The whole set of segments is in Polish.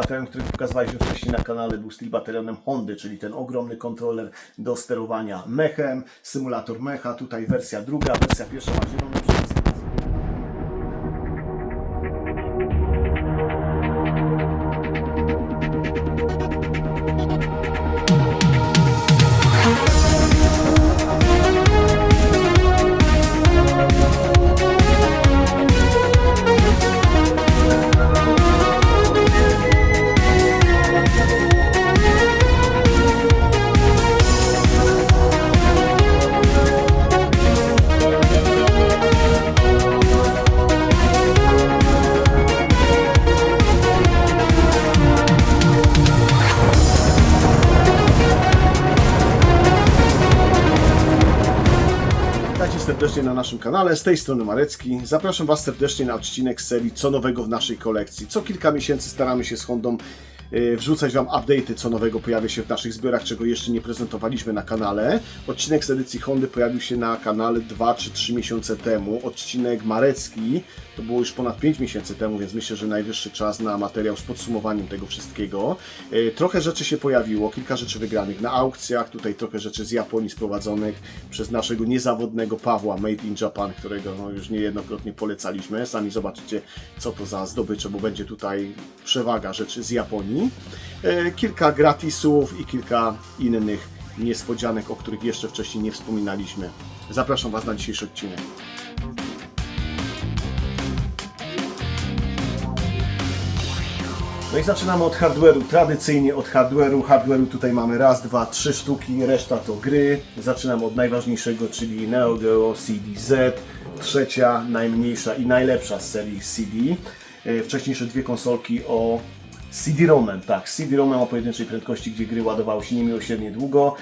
Battalion, który pokazywaliśmy wcześniej na kanale, był Steel Battalionem Hondy, czyli ten ogromny kontroler do sterowania mechem, symulator mecha, tutaj wersja druga, wersja pierwsza ma serdecznie na naszym kanale, z tej strony Marecki. Zapraszam Was serdecznie na odcinek serii Co nowego w naszej kolekcji. Co kilka miesięcy staramy się z Hondą wrzucać Wam update'y, co nowego pojawia się w naszych zbiorach, czego jeszcze nie prezentowaliśmy na kanale. Odcinek z edycji Hondy pojawił się na kanale 2 czy 3 miesiące temu. Odcinek Marecki to było już ponad 5 miesięcy temu, więc myślę, że najwyższy czas na materiał z podsumowaniem tego wszystkiego. E, Trochę rzeczy się pojawiło, kilka rzeczy wygranych na aukcjach, tutaj trochę rzeczy z Japonii sprowadzonych przez naszego niezawodnego Pawła Made in Japan, którego no, już niejednokrotnie polecaliśmy. Sami zobaczycie, co to za zdobycze, bo będzie tutaj przewaga rzeczy z Japonii. E, Kilka gratisów i kilka innych niespodzianek, o których jeszcze wcześniej nie wspominaliśmy. Zapraszam Was na dzisiejszy odcinek. No i zaczynamy od hardware'u. Tradycyjnie od hardware'u. Hardware'u tutaj mamy raz, dwa, trzy sztuki, reszta to gry. Zaczynamy od najważniejszego, czyli Neo Geo CD-Z. Trzecia, najmniejsza i najlepsza z serii CD. E, Wcześniejsze dwie konsolki o CD-ROMem, tak, CD-ROMem o pojedynczej prędkości, gdzie gry ładowały się niemiłosiernie długo.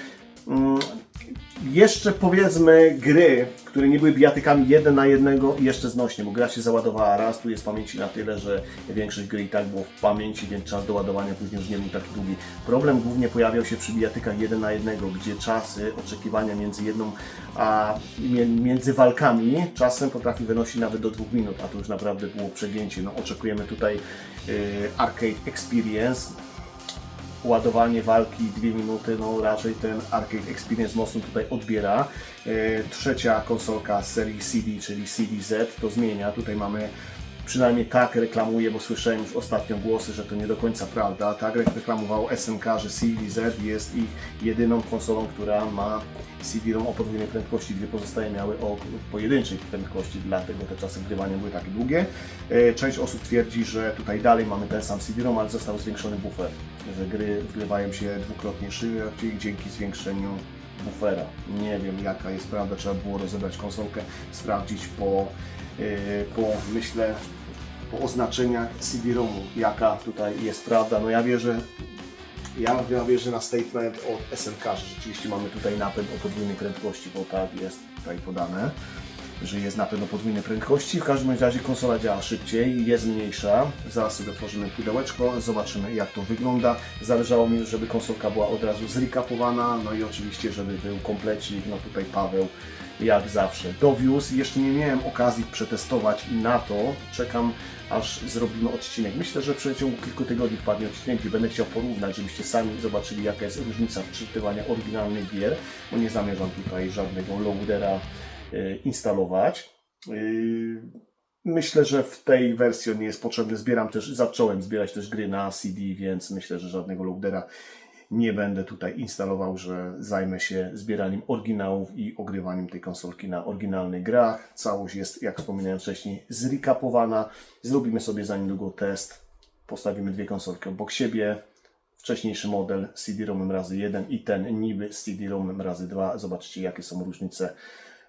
Jeszcze powiedzmy gry, które nie były bijatykami jeden na jednego i jeszcze znośnie, bo gra się załadowała raz, tu jest pamięci na tyle, że większość gry i tak było w pamięci, więc czas do ładowania później już nie był taki długi. Problem głównie pojawiał się przy bijatykach jeden na jednego, gdzie czasy oczekiwania między jedną a między walkami czasem potrafi wynosić nawet do dwóch minut, a to już naprawdę było przegięcie. No, oczekujemy tutaj y, Arcade Experience, ładowanie walki 2 minuty, no raczej ten Arcade Experience mocno tutaj odbiera. E, Trzecia konsolka z serii CD, czyli CD-Z, to zmienia. Tutaj mamy, przynajmniej tak reklamuje, bo słyszałem już ostatnio głosy, że to nie do końca prawda. Tak reklamował SNK, że CD-Z jest ich jedyną konsolą, która ma CD-ROM o podwójnej prędkości, dwie pozostałe miały o pojedynczej prędkości, dlatego te czasy grywania były takie długie. E, Część osób twierdzi, że tutaj dalej mamy ten sam CD-ROM, ale został zwiększony buffer, że gry wgrywają się dwukrotnie szybciej dzięki zwiększeniu buffera. Nie wiem jaka jest prawda, trzeba było rozebrać konsolkę, sprawdzić po, e, po myślę, po oznaczeniach CD-ROMu, jaka tutaj jest prawda. No ja wierzę, ja, ja wierzę na statement od SNK, że rzeczywiście mamy tutaj napęd o podwójnej prędkości, bo tak jest tutaj podane, że jest napęd o podwójnej prędkości. W każdym razie konsola działa szybciej, jest mniejsza. Zaraz sobie otworzymy pudełeczko, zobaczymy jak to wygląda. Zależało mi, żeby konsolka była od razu zrekapowana, no i oczywiście, żeby był komplecik, no tutaj Paweł jak zawsze dowiózł. Jeszcze nie miałem okazji przetestować i na to czekam aż zrobimy odcinek. Myślę, że w przeciągu kilku tygodni wpadnie odcinek, gdzie będę chciał porównać, żebyście sami zobaczyli jaka jest różnica wczytywania oryginalnych gier, bo nie zamierzam tutaj żadnego loadera instalować. Yy, Myślę, że w tej wersji on nie jest potrzebny. Zbieram też, zacząłem zbierać też gry na CD, więc myślę, że żadnego loadera nie będę tutaj instalował, że zajmę się zbieraniem oryginałów i ogrywaniem tej konsolki na oryginalnych grach. Całość jest, jak wspominałem wcześniej, zrecapowana. Zrobimy sobie za niedługo test. Postawimy dwie konsolki obok siebie. Wcześniejszy model CD-ROMem razy 1 i ten niby CD-ROMem razy 2. Zobaczcie, jakie są różnice e,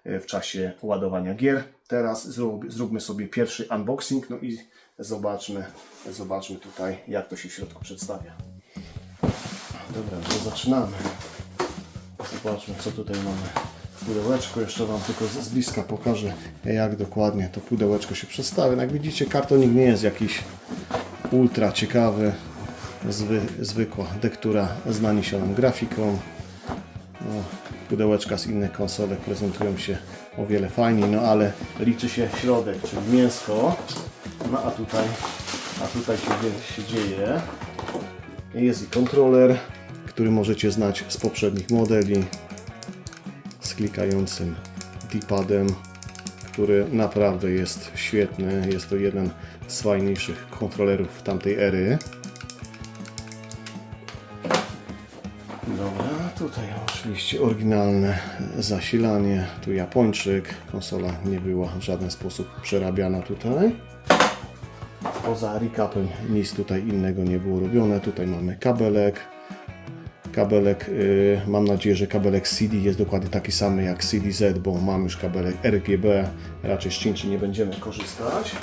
w czasie ładowania gier. Teraz zrób, zróbmy sobie pierwszy unboxing, no i zobaczmy, zobaczmy tutaj, jak to się w środku przedstawia. Dobra, to zaczynamy. Zobaczmy, co tutaj mamy. Pudełeczko, jeszcze Wam tylko z z bliska pokażę, jak dokładnie to pudełeczko się przedstawia. No Jak widzicie, kartonik nie jest jakiś ultra ciekawy. Zwy, zwykła dektura z naniesioną grafiką. No, pudełeczka z innych konsolek prezentują się o wiele fajniej, no ale liczy się środek, czyli mięsko. No a tutaj, a tutaj się, się dzieje. Jest i kontroler, który możecie znać z poprzednich modeli z klikającym D-padem, który naprawdę jest świetny. Jest to jeden z fajniejszych kontrolerów tamtej ery. Oczywiście oryginalne zasilanie, tu Japończyk, konsola nie była w żaden sposób przerabiana tutaj. Poza recapem nic tutaj innego nie było robione, tutaj mamy kabelek, kabelek, y, mam nadzieję, że kabelek CD jest dokładnie taki sam jak CDZ, bo mam już kabelek RGB, raczej z cięci nie będziemy korzystać.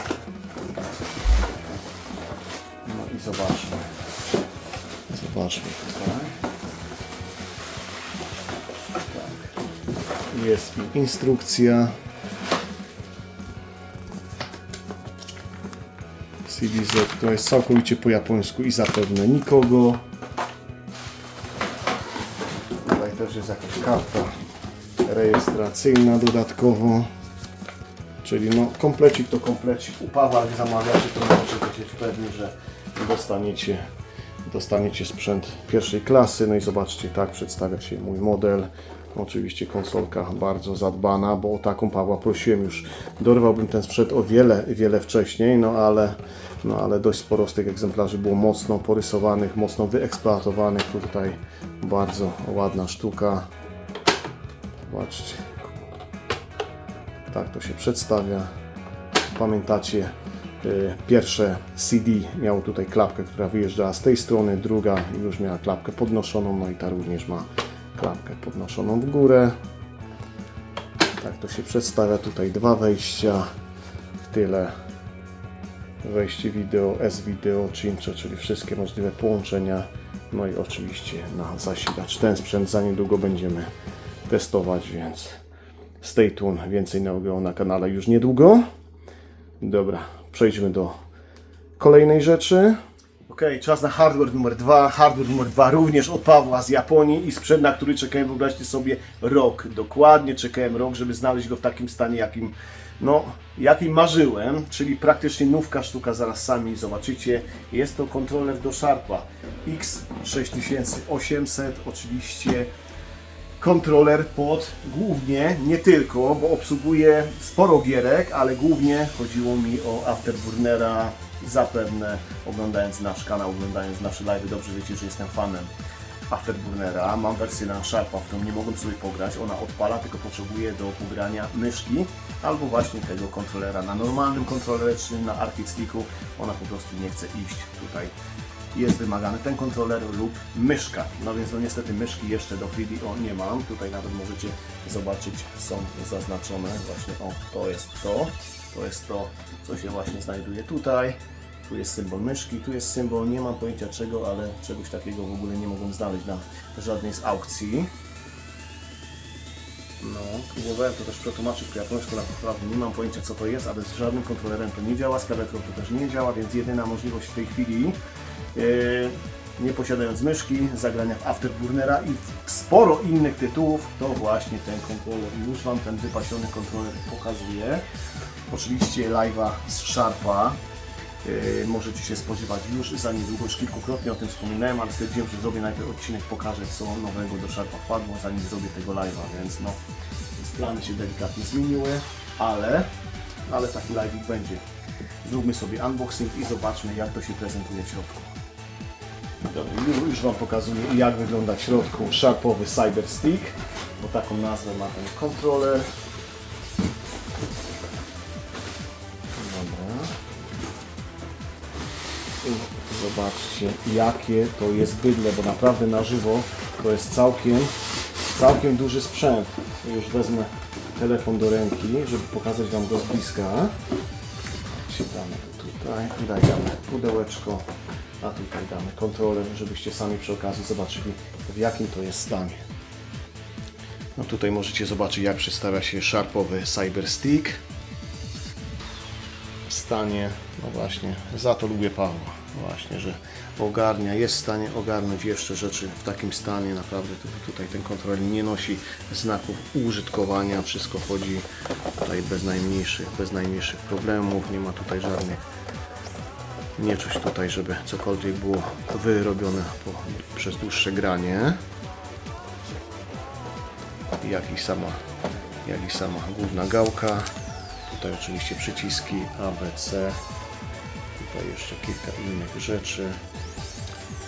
No i zobaczmy. Zobaczmy tutaj. Jest instrukcja. CDZ, która jest całkowicie po japońsku i zapewne nikogo. Tutaj też jest jakaś karta rejestracyjna dodatkowo. Czyli no komplecik to komplecik. U Pawła jak zamawiacie to możecie być pewni, że dostaniecie, dostaniecie sprzęt pierwszej klasy. No i zobaczcie, tak przedstawia się mój model. Oczywiście konsolka bardzo zadbana, bo o taką Pawła prosiłem już. Dorwałbym ten sprzęt o wiele, wiele wcześniej, no ale, no ale dość sporo z tych egzemplarzy było mocno porysowanych, mocno wyeksploatowanych. Tutaj bardzo ładna sztuka. Zobaczcie, tak to się przedstawia. Pamiętacie, y, pierwsze CD miało tutaj klapkę, która wyjeżdżała z tej strony, druga już miała klapkę podnoszoną, no i ta również ma klapkę podnoszoną w górę. Tak to się przedstawia. Tutaj dwa wejścia w tyle. Wejście wideo, S-Video, Cincze, czyli wszystkie możliwe połączenia. No i oczywiście na zasilacz. Ten sprzęt za niedługo będziemy testować, więc stay tuned. Więcej Neo na kanale już niedługo. Dobra, przejdźmy do kolejnej rzeczy. Ok, czas na hardware numer dwa. Hardware numer dwa również od Pawła z Japonii i sprzęt, na który czekałem, wyobraźcie sobie, rok. Dokładnie czekałem rok, żeby znaleźć go w takim stanie, jakim, no, jakim marzyłem, czyli praktycznie nówka sztuka, zaraz sami zobaczycie. Jest to kontroler do Sharpa X6800, oczywiście kontroler pod głównie, nie tylko, bo obsługuje sporo gierek, ale głównie chodziło mi o Afterburnera. Zapewne oglądając nasz kanał, oglądając nasze live, dobrze wiecie, że jestem fanem Afterburnera. Mam wersję na Sharpa, w którą nie mogłem sobie pograć. Ona odpala, tylko potrzebuję do pogrania myszki albo właśnie tego kontrolera na normalnym kontrolerze czy na Arcade Sticku. Ona po prostu nie chce iść tutaj jest wymagany ten kontroler lub myszka. No więc no niestety myszki jeszcze do video nie mam. Tutaj nawet możecie zobaczyć, są zaznaczone właśnie, o to jest to, to jest to, co się właśnie znajduje tutaj. Tu jest symbol myszki, tu jest symbol, nie mam pojęcia czego, ale czegoś takiego w ogóle nie mogłem znaleźć na żadnej z aukcji. No, próbowałem to też przetłumaczyć po japońsku, naprawdę nie mam pojęcia co to jest, ale z żadnym kontrolerem to nie działa, z klawiaturą to też nie działa, więc jedyna możliwość w tej chwili, yy, nie posiadając myszki, zagrania w Afterburnera i w sporo innych tytułów, to właśnie ten kontroler. Już Wam ten wypasiony kontroler pokazuję. Oczywiście live'a z Sharpa. Yy, możecie się spodziewać już za niedługo, już kilkukrotnie o tym wspominałem, ale stwierdziłem, że zrobię najpierw odcinek, pokażę co nowego do Sharpa wpadło, zanim zrobię tego live'a, więc no, więc plany się delikatnie zmieniły, ale, ale taki live'ik będzie. Zróbmy sobie unboxing i zobaczmy jak to się prezentuje w środku. Dobra, już- Wam pokazuję jak wygląda w środku Sharpowy Cyber Stick, bo taką nazwę ma ten kontroler. Zobaczcie jakie to jest bydle, bo naprawdę na żywo to jest całkiem, całkiem duży sprzęt. Już wezmę telefon do ręki, żeby pokazać Wam go z bliska. Damy tutaj, tutaj damy pudełeczko, a tutaj damy kontroler, żebyście sami przy okazji zobaczyli w jakim to jest stanie. No tutaj możecie zobaczyć jak przedstawia się Sharpowy Cyber Stick w stanie, no właśnie, za to lubię Pawła, właśnie, że ogarnia, jest w stanie ogarnąć jeszcze rzeczy w takim stanie, naprawdę tu- tutaj ten kontroler nie nosi znaków użytkowania, wszystko chodzi tutaj bez najmniejszych, bez najmniejszych problemów, nie ma tutaj żadnych Nie czuć tutaj, żeby cokolwiek było wyrobione po, przez dłuższe granie. Jak i sama, jak i sama główna gałka. Tutaj oczywiście przyciski ABC. Tutaj jeszcze kilka innych rzeczy.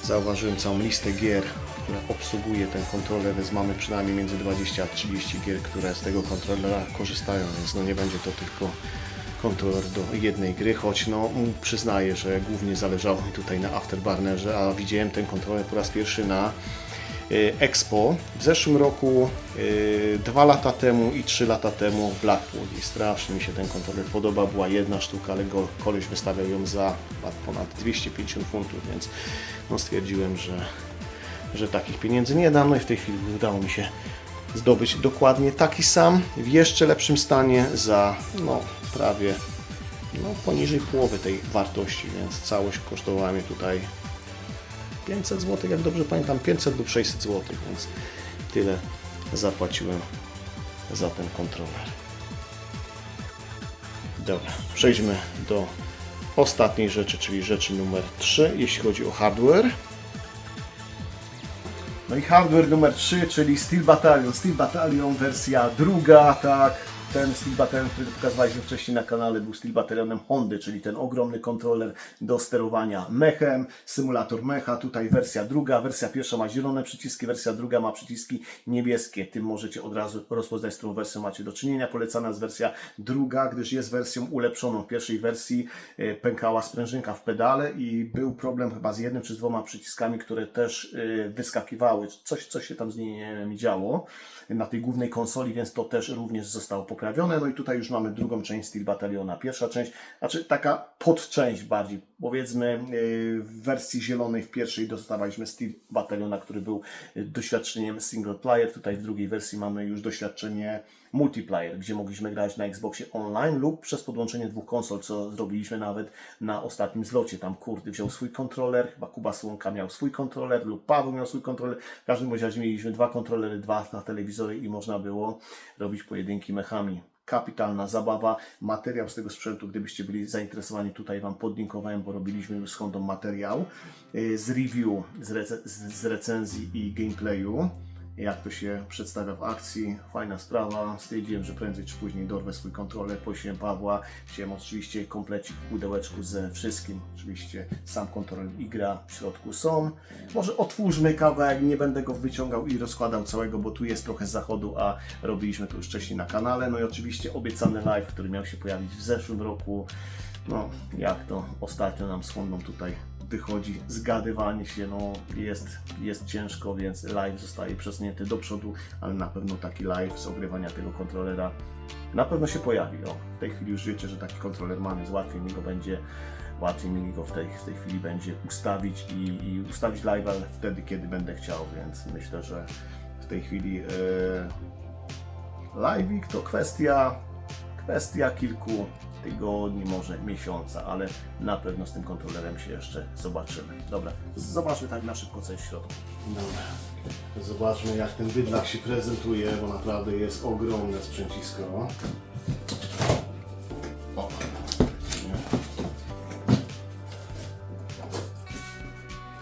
Zauważyłem całą listę gier, która obsługuje ten kontroler, więc mamy przynajmniej między 20 a 30 gier, które z tego kontrolera korzystają, więc no nie będzie to tylko kontroler do jednej gry, choć no m, przyznaję, że głównie zależało mi tutaj na Afterburnerze, a widziałem ten kontroler po raz pierwszy na Expo w zeszłym roku, y, dwa lata temu i trzy lata temu w Blackpool. I strasznie mi się ten kontroler podoba, była jedna sztuka, ale go, koleś wystawiał ją za ponad 250 funtów, więc no stwierdziłem, że, że takich pieniędzy nie dam, no i w tej chwili udało mi się zdobyć dokładnie taki sam, w jeszcze lepszym stanie za no prawie no, poniżej połowy tej wartości, więc całość kosztowała mnie tutaj 500 zł, jak dobrze pamiętam, 500 lub 600 zł, więc tyle zapłaciłem za ten kontroler. Dobra, przejdźmy do ostatniej rzeczy, czyli rzeczy numer 3, jeśli chodzi o hardware. No i hardware numer 3, czyli Steel Battalion. Steel Battalion wersja druga, tak. Ten Steel Battalion, który pokazywaliśmy wcześniej na kanale, był Steel Battalionem Hondy, czyli ten ogromny kontroler do sterowania mechem, symulator mecha. Tutaj wersja druga, wersja pierwsza ma zielone przyciski, wersja druga ma przyciski niebieskie. Tym możecie od razu rozpoznać, z którą wersją macie do czynienia. Polecana jest wersja druga, gdyż jest wersją ulepszoną. W pierwszej wersji e, pękała sprężynka w pedale i był problem chyba z jednym czy z dwoma przyciskami, które też e, wyskakiwały. Coś, coś się tam z nimi działo na tej głównej konsoli, więc to też również zostało poprawione. No i tutaj już mamy drugą część Steel Battaliona. Pierwsza część, znaczy taka podczęść bardziej, powiedzmy yy, w wersji zielonej w pierwszej dostawaliśmy Steel Battaliona, który był yy, doświadczeniem single player. Tutaj w drugiej wersji mamy już doświadczenie multiplayer, gdzie mogliśmy grać na Xboxie online lub przez podłączenie dwóch konsol, co zrobiliśmy nawet na ostatnim zlocie. Tam Kurdy wziął swój kontroler, chyba Kuba Słonka miał swój kontroler lub Paweł miał swój kontroler. W każdym razie mieliśmy dwa kontrolery, dwa na telewizory i można było robić pojedynki mechami. Kapitalna zabawa, materiał z tego sprzętu, gdybyście byli zainteresowani, tutaj Wam podlinkowałem, bo robiliśmy już z Hondą materiał y, z review, z, z z recenzji i gameplayu jak to się przedstawia w akcji. Fajna sprawa. Stwierdziłem, że prędzej czy później dorwę swój kontroler. Prosiłem Pawła. Chciałem oczywiście komplecik w pudełeczku ze wszystkim. Oczywiście sam kontroler i gra w środku są. Może otwórzmy kawałek, nie będę go wyciągał i rozkładał całego, bo tu jest trochę zachodu, a robiliśmy to już wcześniej na kanale. No i oczywiście obiecany live, który miał się pojawić w zeszłym roku. No, jak to ostatnio nam z Hondą tutaj wychodzi zgadywanie się, no jest, jest ciężko, więc live zostaje przesunięty do przodu, ale na pewno taki live z ogrywania tego kontrolera na pewno się pojawi. No, w tej chwili już wiecie, że taki kontroler mamy, więc łatwiej mi go będzie łatwiej mi go w tej, w tej chwili będzie ustawić i, i ustawić live wtedy, kiedy będę chciał, więc myślę, że w tej chwili yy, live'ik to kwestia kwestia kilku tygodni, może miesiąca, ale na pewno z tym kontrolerem się jeszcze zobaczymy. Dobra, zobaczmy tak na szybko co jest w środku. Dobra, zobaczmy jak ten bydlak się prezentuje, bo naprawdę jest ogromne sprzęcisko. O.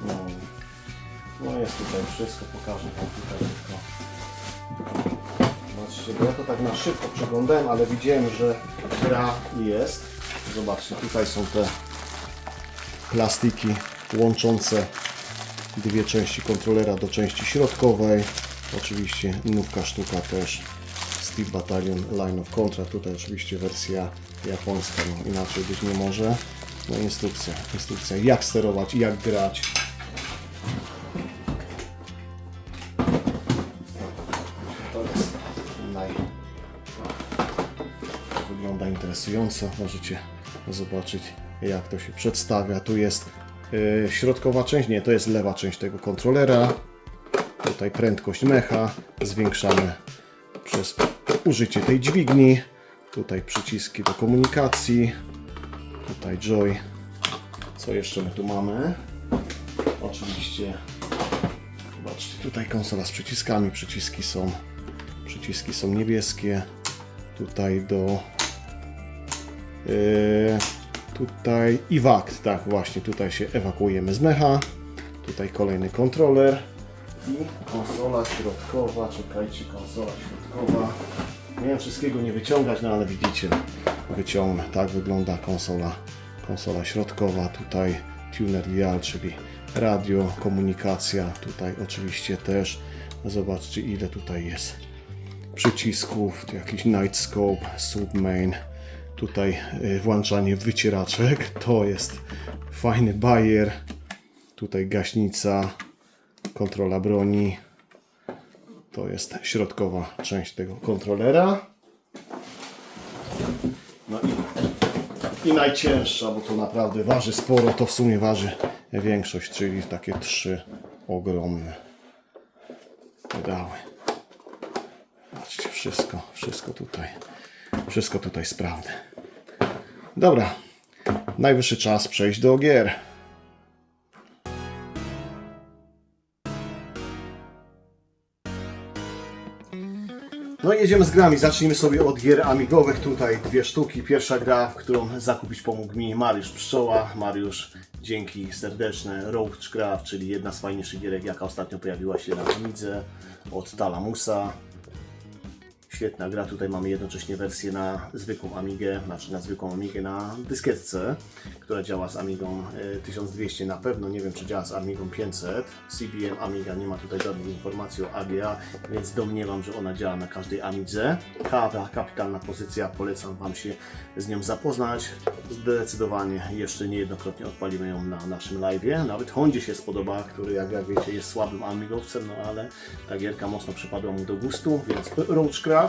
No. no jest tutaj wszystko, pokażę Wam tutaj tylko. Zobaczcie, bo ja to tak na szybko przeglądałem, ale widziałem, że gra jest. Zobaczcie, tutaj są te plastiki łączące dwie części kontrolera do części środkowej. Oczywiście nówka sztuka też Steel Battalion Line of Contra. Tutaj oczywiście wersja japońska, no inaczej być nie może. No instrukcja, instrukcja jak sterować, jak grać. Wygląda interesująco. Możecie zobaczyć jak to się przedstawia. Tu jest y, środkowa część, nie, to jest lewa część tego kontrolera. Tutaj prędkość mecha zwiększamy przez użycie tej dźwigni. Tutaj przyciski do komunikacji. Tutaj joy. Co jeszcze my tu mamy? Oczywiście Zobaczcie, tutaj konsola z przyciskami. Przyciski są, przyciski są niebieskie. Tutaj do yy, Tutaj Iwakt, tak właśnie, tutaj się ewakuujemy z mecha. Tutaj kolejny kontroler i konsola środkowa. Czekajcie, konsola środkowa. Miałem wszystkiego nie wyciągać, no ale widzicie, wyciągnę. Tak wygląda konsola, konsola środkowa. Tutaj tuner dial, czyli radio, komunikacja. Tutaj oczywiście też. Zobaczcie ile tutaj jest przycisków, tu jakiś night scope, submain. Tutaj y, włączanie wycieraczek. To jest fajny bajer. Tutaj gaśnica, kontrola broni. To jest środkowa część tego kontrolera. No i, i najcięższa, bo to naprawdę waży sporo. To w sumie waży większość, czyli takie trzy ogromne pedały. Patrzcie, wszystko, wszystko tutaj, wszystko tutaj sprawne. Dobra, najwyższy czas przejść do gier. No i jedziemy z grami. Zacznijmy sobie od gier amigowych. Tutaj dwie sztuki. Pierwsza gra, w którą zakupić pomógł mi Mariusz Pszczoła. Mariusz, dzięki serdeczne. Roachcraft, czyli jedna z fajniejszych gierek, jaka ostatnio pojawiła się na Amidze od Talamusa. Świetna gra. Tutaj mamy jednocześnie wersję na zwykłą Amigę, znaczy na zwykłą Amigę na dyskietce, która działa z Amigą e, 1200 na pewno. Nie wiem, czy działa z Amigą 500. CBM Amiga nie ma tutaj żadnych informacji o AGA, więc domniemam, że ona działa na każdej Amidze. Kawa, kapitalna pozycja. Polecam Wam się z nią zapoznać. Zdecydowanie jeszcze niejednokrotnie odpalimy ją na naszym live'ie. Nawet Hondzie się spodoba, który jak, jak wiecie jest słabym amigowcem, no ale ta gierka mocno przypadła mu do gustu, więc Roachcraft.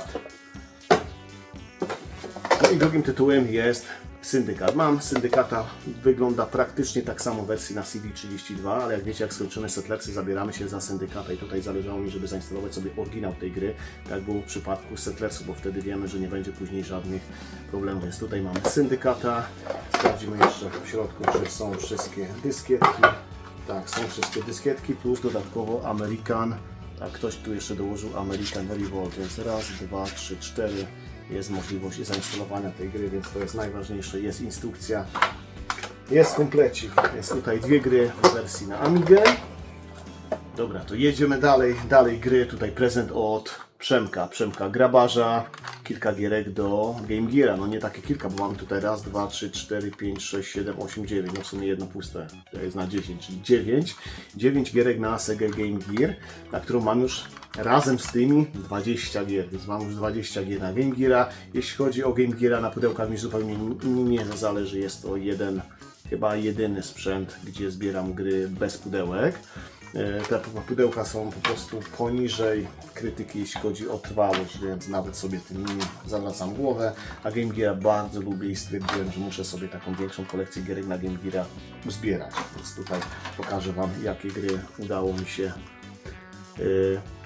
No i drugim tytułem jest Syndykat. Mam Syndykata, wygląda praktycznie tak samo w wersji na CD32, ale jak wiecie, jak skończymy Settlersy, zabieramy się za Syndykata i tutaj zależało mi, żeby zainstalować sobie oryginał tej gry, tak było w przypadku Settlersów, bo wtedy wiemy, że nie będzie później żadnych problemów. Więc tutaj mamy Syndykata, sprawdzimy jeszcze w środku, czy są wszystkie dyskietki. Tak, są wszystkie dyskietki, plus dodatkowo American. Tak, ktoś tu jeszcze dołożył American Revolt, więc raz, dwa, trzy, cztery. Jest możliwość zainstalowania tej gry, więc to jest najważniejsze. Jest instrukcja, jest komplecik. Jest tutaj dwie gry w wersji na Amigę. Dobra, to jedziemy dalej. Dalej gry. Tutaj prezent od Przemka. Przemka Grabarza. Kilka gierek do Game Geara. No nie takie kilka, bo mam tutaj raz, dwa, trzy, cztery, pięć, sześć, siedem, osiem, dziewięć. No w sumie jedno puste. To jest na 10, czyli 9. 9 gierek na Sega Game Gear, na którą mam już razem z tymi 20 gier. Więc mam już 20 gier na Game Geara. Jeśli chodzi o Game Geara, na pudełkach mi zupełnie nie zależy. Jest to jeden, chyba jedyny sprzęt, gdzie zbieram gry bez pudełek. Te pudełka są po prostu poniżej krytyki, jeśli chodzi o trwałość, więc nawet sobie tym nimi zawracam głowę. A Game Gear bardzo lubię i stwierdziłem, że muszę sobie taką większą kolekcję gierek na Game Gear zbierać. Więc tutaj pokażę Wam, jakie gry udało mi się e,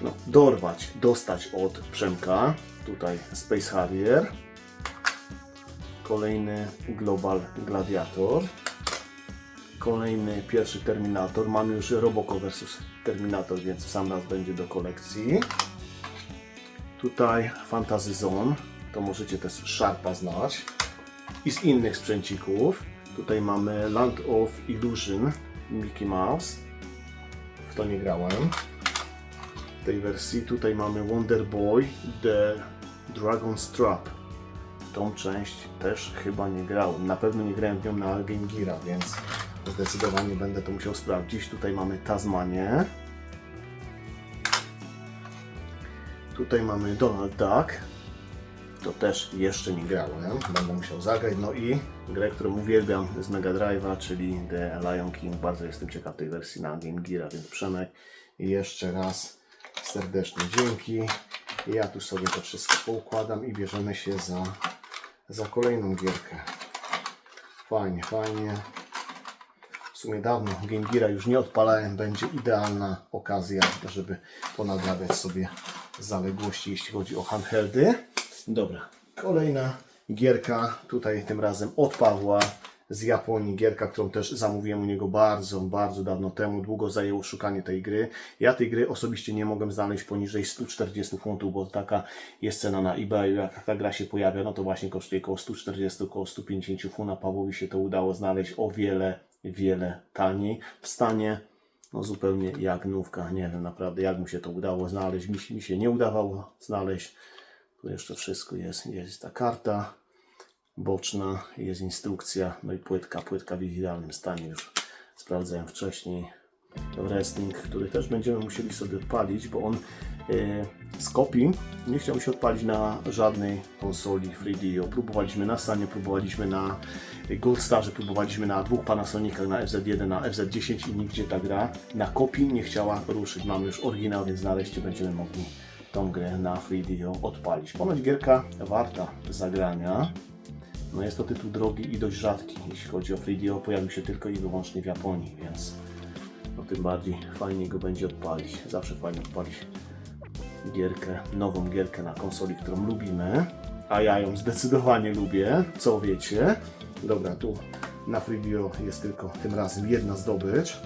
no, dorwać, dostać od Przemka. Tutaj Space Harrier. Kolejny Global Gladiator kolejny pierwszy Terminator. Mamy już Robocop vs Terminator, więc sam raz będzie do kolekcji. Tutaj Fantasy Zone, to możecie też Sharpa znać. I z innych sprzęcików. Tutaj mamy Land of Illusion Mickey Mouse. W to nie grałem. W tej wersji. Tutaj mamy Wonder Boy The Dragon's Trap. Tą część też chyba nie grałem. Na pewno nie grałem w nią na Game Geara, więc Zdecydowanie będę to musiał sprawdzić. Tutaj mamy Tasmanię. Tutaj mamy Donald Duck. To też jeszcze nie grałem. Będę musiał zagrać. No i grę, którą uwielbiam z Mega Drive'a, czyli The Lion King. Bardzo jestem ciekaw tej wersji na Game Gear, więc Przemek jeszcze raz serdeczne dzięki. Ja tu sobie to wszystko poukładam i bierzemy się za, za kolejną gierkę. Fajnie, fajnie. W sumie dawno Game Geara już nie odpalałem, będzie idealna okazja, żeby ponadrabiać sobie zaległości, jeśli chodzi o handheldy. Dobra, kolejna gierka, tutaj tym razem od Pawła, z Japonii, gierka, którą też zamówiłem u niego bardzo, bardzo dawno temu. Długo zajęło szukanie tej gry. Ja tej gry osobiście nie mogłem znaleźć poniżej 140 funtów, bo taka jest cena na eBayu. Jak ta gra się pojawia, no to właśnie kosztuje około 140, około 150 funtów. A Pawłowi się to udało znaleźć o wiele, wiele taniej. W stanie no zupełnie jak nówka. Nie wiem naprawdę jak mu się to udało znaleźć. Mi, mi się nie udawało znaleźć. Tu jeszcze wszystko jest. Jest ta karta boczna, jest instrukcja, no i płytka. Płytka w idealnym stanie już sprawdzałem wcześniej. Wrestling, który też będziemy musieli sobie odpalić, bo on e, z kopii nie chciał się odpalić na żadnej konsoli 3DO. Próbowaliśmy na Stanie, próbowaliśmy na Gold Starze, próbowaliśmy na dwóch Panasonicach, na FZ1, na FZ10 i nigdzie ta gra na kopii nie chciała ruszyć. Mamy już oryginał, więc nareszcie będziemy mogli tą grę na 3DO odpalić. Ponoć gierka warta zagrania. No jest to tytuł drogi i dość rzadki, jeśli chodzi o 3DO. Pojawił się tylko i wyłącznie w Japonii, więc tym bardziej fajnie go będzie odpalić. Zawsze fajnie odpalić gierkę, nową gierkę na konsoli, którą lubimy. A ja ją zdecydowanie lubię, co wiecie. Dobra, tu na FreeDio jest tylko tym razem jedna zdobycz.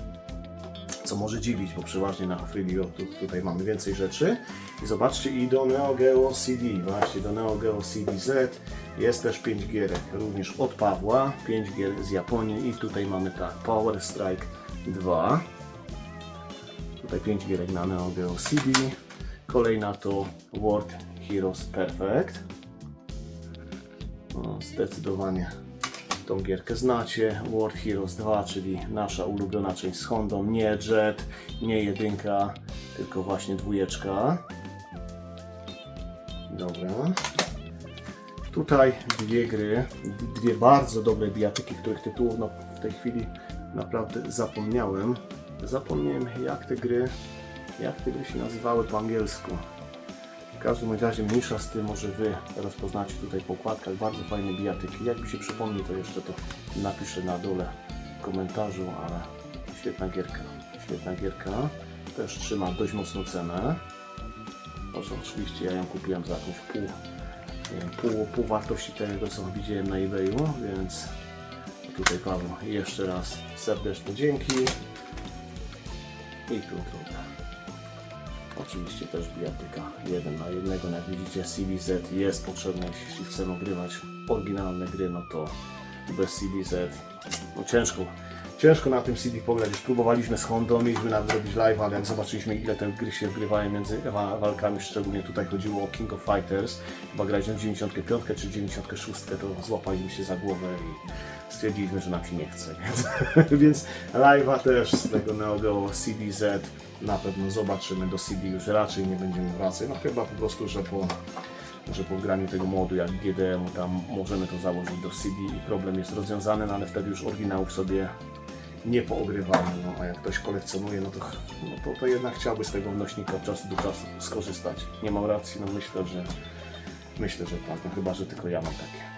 Co może dziwić, bo przeważnie na FreeDio tu, tutaj mamy więcej rzeczy. I zobaczcie, i do Neo Geo CD, właśnie do Neo Geo CD Z jest też 5 gierek, również od Pawła, 5 gier z Japonii i tutaj mamy tak, Power Strike 2. Tutaj 5 gierek na Neo Geo CD. Kolejna to World Heroes Perfect. No, zdecydowanie tą gierkę znacie. World Heroes 2, czyli nasza ulubiona część z Hondą. Nie Jet, nie jedynka, tylko właśnie dwójeczka. Dobra. Tutaj dwie gry, dwie bardzo dobre bijatyki, których tytułów no, w tej chwili naprawdę zapomniałem. Zapomniałem jak te gry, jak te gry się nazywały po angielsku. W każdym razie mniejsza z tym, może Wy rozpoznacie tutaj po okładkach bardzo fajne bijatyki. Jak mi się przypomni, to jeszcze to napiszę na dole w komentarzu, ale świetna gierka. Świetna gierka. Też trzyma dość mocną cenę. Może oczywiście ja ją kupiłem za jakąś pół, pół, pół wartości tego, co widziałem na eBayu, więc tutaj Paweł jeszcze raz serdeczne dzięki. I tu trudno. Oczywiście też bijatyka jeden na jednego, no jak widzicie CDZ jest potrzebne, jeśli chcemy ogrywać oryginalne gry, no to bez CDZ no ciężko, ciężko na tym CD pograć. Próbowaliśmy z Hondą, mieliśmy nawet live, ale jak zobaczyliśmy ile te gry się wgrywają między wa- walkami, szczególnie tutaj chodziło o King of Fighters, chyba graliśmy w 95 czy 96, to złapaliśmy się za głowę i stwierdziliśmy, że nam się nie chce, więc, więc live'a też z tego Neo Geo CDZ na pewno zobaczymy do CD już raczej nie będziemy wracać, no chyba po prostu, że po, że po graniu tego modu jak GDM tam możemy to założyć do CD i problem jest rozwiązany, no ale wtedy już oryginałów sobie nie poogrywamy, no a jak ktoś kolekcjonuje, no to, no to, to jednak chciałby z tego nośnika od czasu do czasu skorzystać. Nie mam racji, no myślę, że myślę, że tak, no chyba, że tylko ja mam takie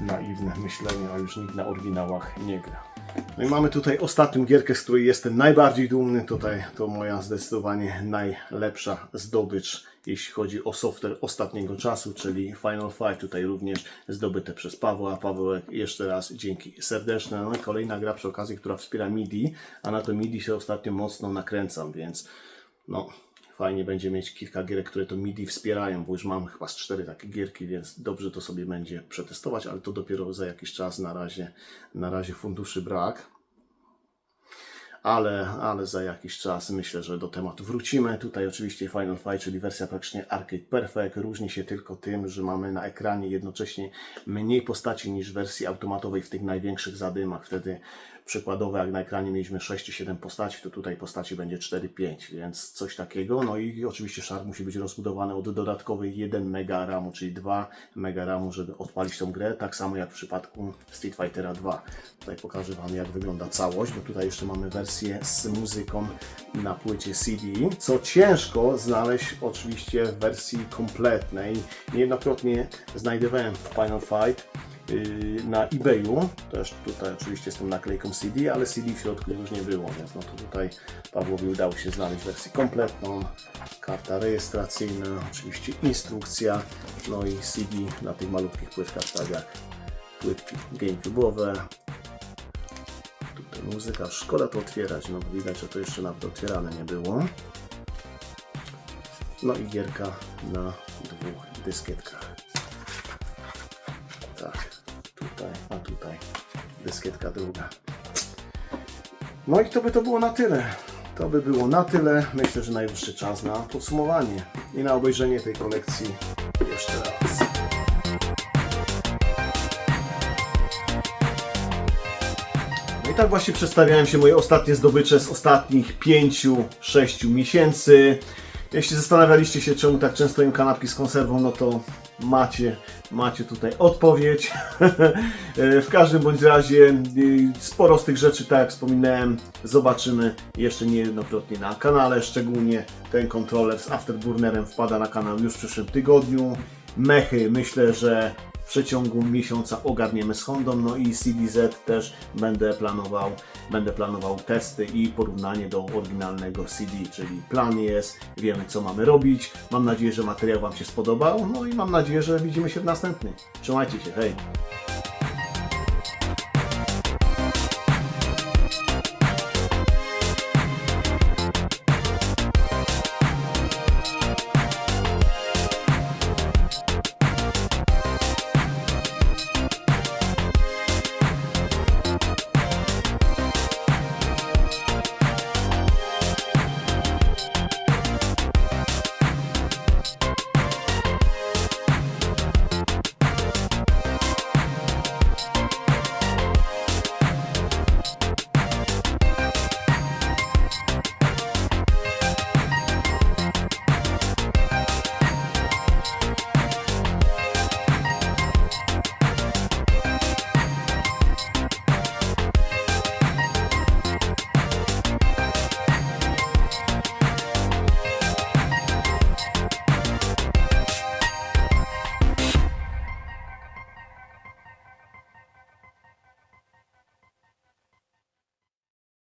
naiwne myślenie, a już nikt na oryginałach nie gra. No i mamy tutaj ostatnią gierkę, z której jestem najbardziej dumny. Tutaj to moja zdecydowanie najlepsza zdobycz, jeśli chodzi o software ostatniego czasu, czyli Final Fight. Tutaj również zdobyte przez Pawła. Pawełek, jeszcze raz dzięki serdeczne. No i kolejna gra przy okazji, która wspiera MIDI, a na to MIDI się ostatnio mocno nakręcam, więc no fajnie będzie mieć kilka gierek, które to MIDI wspierają, bo już mam chyba z cztery takie gierki, więc dobrze to sobie będzie przetestować, ale to dopiero za jakiś czas, na razie, na razie funduszy brak. Ale, ale za jakiś czas myślę, że do tematu wrócimy. Tutaj oczywiście Final Fight, czyli wersja praktycznie Arcade Perfect, różni się tylko tym, że mamy na ekranie jednocześnie mniej postaci niż w wersji automatowej w tych największych zadymach. Wtedy przykładowo jak na ekranie mieliśmy 6 czy 7 postaci, to tutaj postaci będzie 4-5, więc coś takiego. No i oczywiście szar musi być rozbudowany od dodatkowej 1 mega RAMu, czyli 2 mega RAMu, żeby odpalić tą grę, tak samo jak w przypadku Street Fightera 2. Tutaj pokażę Wam jak wygląda całość, bo tutaj jeszcze mamy wersję z muzyką na płycie CD, co ciężko znaleźć oczywiście w wersji kompletnej. Niejednokrotnie znajdowałem w Final Fight na eBayu, też tutaj oczywiście tą naklejką CD, ale CD w środku już nie było, więc no to tutaj Pawłowi udało się znaleźć wersję kompletną, karta rejestracyjna, oczywiście instrukcja, no i CD na tych malutkich płytkach, tak jak płytki GameCube'owe, Muzyka, szkoda to otwierać, no bo widać, że to jeszcze nawet otwierane nie było. No i gierka na dwóch dyskietkach. Tak, tutaj, tutaj dyskietka druga. No i to by to było na tyle. To by było na tyle. Myślę, że najwyższy czas na podsumowanie i na obejrzenie tej kolekcji jeszcze raz. No i tak właśnie przedstawiałem się moje ostatnie zdobycze z ostatnich 5-6 miesięcy. Jeśli zastanawialiście się, czemu tak często jem kanapki z konserwą, no to macie, macie tutaj odpowiedź. w każdym bądź razie y, sporo z tych rzeczy, tak jak wspominałem, zobaczymy jeszcze niejednokrotnie na kanale. Szczególnie ten kontroler z Afterburnerem wpada na kanał już w przyszłym tygodniu. Mechy myślę, że przeciągu miesiąca ogarniemy z Hondą, no i CDZ też będę planował, będę planował testy i porównanie do oryginalnego CD, czyli plan jest, wiemy co mamy robić. Mam nadzieję, że materiał Wam się spodobał, no i mam nadzieję, że widzimy się w następnym. Trzymajcie się, hej!